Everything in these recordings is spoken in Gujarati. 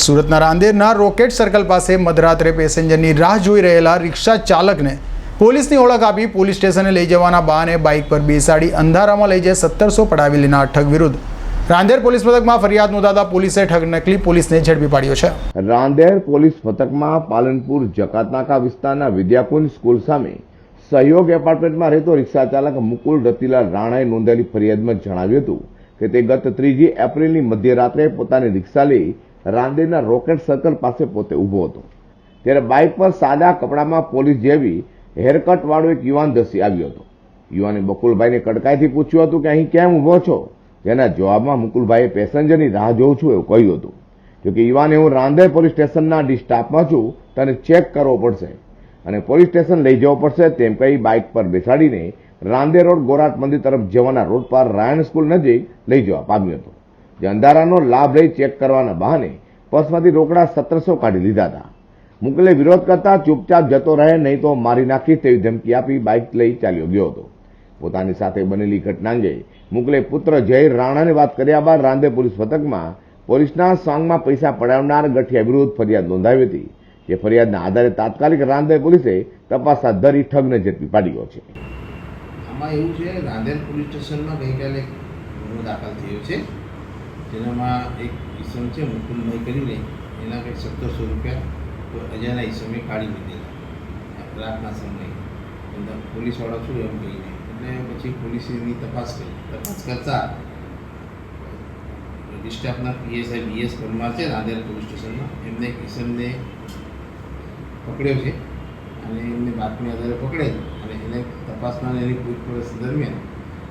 સુરતના રાંદેરના રોકેટ સર્કલ પાસે મધરાત્રે પેસેન્જરની રાહ જોઈ રહેલા રિક્ષા ચાલકને પોલીસની ઓળખ આપી પોલીસ સ્ટેશને લઈ જવાના બહાને બાઇક પર બેસાડી અંધારામાં લઈ જઈ સત્તરસો પડાવી લેનાર ઠગ વિરુદ્ધ. રાંદેર પોલીસ મથકમાં ફરિયાદ નોંધાતા પોલીસે ઠગ નકલી પોલીસને ઝડપી પાડ્યો છે. રાંદેર પોલીસ મથકમાં પાલનપુર જકાતનાકા વિસ્તારના વિદ્યાકુંજ સ્કૂલ સામે સહયોગ એપાર્ટમેન્ટમાં રહેતો રિક્ષા ચાલક મુકુલ રતિલાલ રાણાએ નોંધાયેલી ફરિયાદમાં જણાવ્યું હતું કે તે ગત ત્રીજી એપ્રિલની મધ્યરાત્રે પોતાની રિક્ષા લઈ રાંદેરના રોકેટ સર્કલ પાસે પોતે ઊભો હતો. ત્યારે બાઇક પર સાદા કપડામાં પોલીસ જેવી હેરકટવાળો એક યુવાન ધસી આવ્યો હતો. યુવાને બકુલભાઈને કડકાઈથી પૂછ્યું હતું કે અહીં કેમ ઊભો છો? જેના જવાબમાં મુકુલભાઈએ પેસેન્જરની રાહ જોઉં છું એવું કહ્યું હતું. જોકે યુવાને હું રાંદેર પોલીસ સ્ટેશનના ડિસ્ટાફમાં છું, તને ચેક કરવો પડશે. અને પોલીસ સ્ટેશન લઈ જવો પડશે તેમ કહી બાઇક પર બેસાડીને રાંદેર રોડ ગોરાટ મંદિર તરફ જવાના રોડ પર રાયણ સ્કૂલ નજીક લઈ જવા પામ્યો હતો. જે અંધારાનો લાભ લઈ ચેક કરવાના બહાને પર્સમાંથી રોકડા સત્તરસો કાઢી લીધા હતા. મુકલે વિરોધ કરતા ચૂપચાપ જતો રહે, નહીં તો મારી નાખીશ તેવી ધમકી આપી બાઇક લઈ ચાલ્યો ગયો હતો. પોતાની સાથે બનેલી ઘટના અંગે મુકલે પુત્ર જય રાણાને વાત કર્યા બાદ રાંદે પોલીસ મથકમાં પોલીસના સોંગમાં પૈસા પડાવનાર ગઠિયા વિરુદ્ધ ફરિયાદ નોંધાવી હતી, જે ફરિયાદના આધારે તાત્કાલિક રાંદે પોલીસે તપાસ હાથ ધરી ઠગને ઝડપી પાડ્યો છે. આમાં એવું છે રાંદેર પોલીસ સ્ટેશનમાં ગઈકાલે દાખલ થયો છે. જેનામાં એક ઈસમ છે મુકુલભાઈ કરીને. એના કંઈક સત્તરસો રૂપિયા અજાના ઈસમે કાઢી લીધેલા. રાતના સમયે. પોલીસવાળા છું એમ કહીને. એટલે પછી પોલીસે એની તપાસ કરી. તપાસ કરતા ડિસ્ટાફના પીએસઆઈ બીએસ પરમાર છે નાંદેડ પોલીસ સ્ટેશનમાં. એમને ઈસમને પકડ્યો છે. અને એમને બાતમી આધારે પકડે અને એને તપાસમાં એની પૂછપરછ દરમિયાન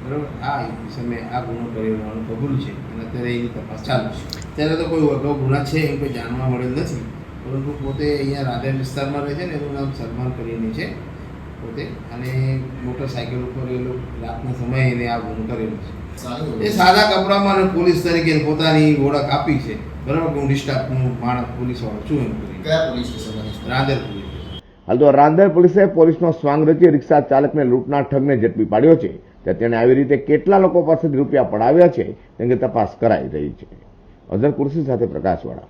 બરાબર? આ સમયે આ ગુનો કર્યો હોવાનું કબૂલ છે. અને અત્યારે એની તપાસ ચાલુ છે. ત્યારે તો કોઈ અગાઉ ગુના છે એમ કોઈ જાણવા મળેલ નથી. પરંતુ પોતે અહીંયા રાધેર વિસ્તારમાં રહે છે ને એનું નામ સલમાન કરીને છે પોતે. અને મોટરસાઇકલ ઉપર એ લોકો રાતના સમયે એને આ ગુનો કરેલો છે. એ સાદા કપડામાં અને પોલીસ તરીકે પોતાની ઓળખ આપી છે. બરાબર? હું ડિસ્ટાફનું માણસ પોલીસવાળો છું એમ કરી કયા પોલીસ સ્ટેશનમાં રાંદેર પોલીસ હાલ તો રાંદેર પોલીસે પોલીસનો સ્વાંગ રચી રિક્ષા ચાલકને લૂંટના ઠગને ઝડપી પાડ્યો છે. ત્યારે તેણે આવી રીતે કેટલા લોકો પાસેથી રૂપિયા પડાવ્યા છે, તેની તપાસ કરાઈ રહી છે. અઝર કુર્સી સાથે પ્રકાશવાળા.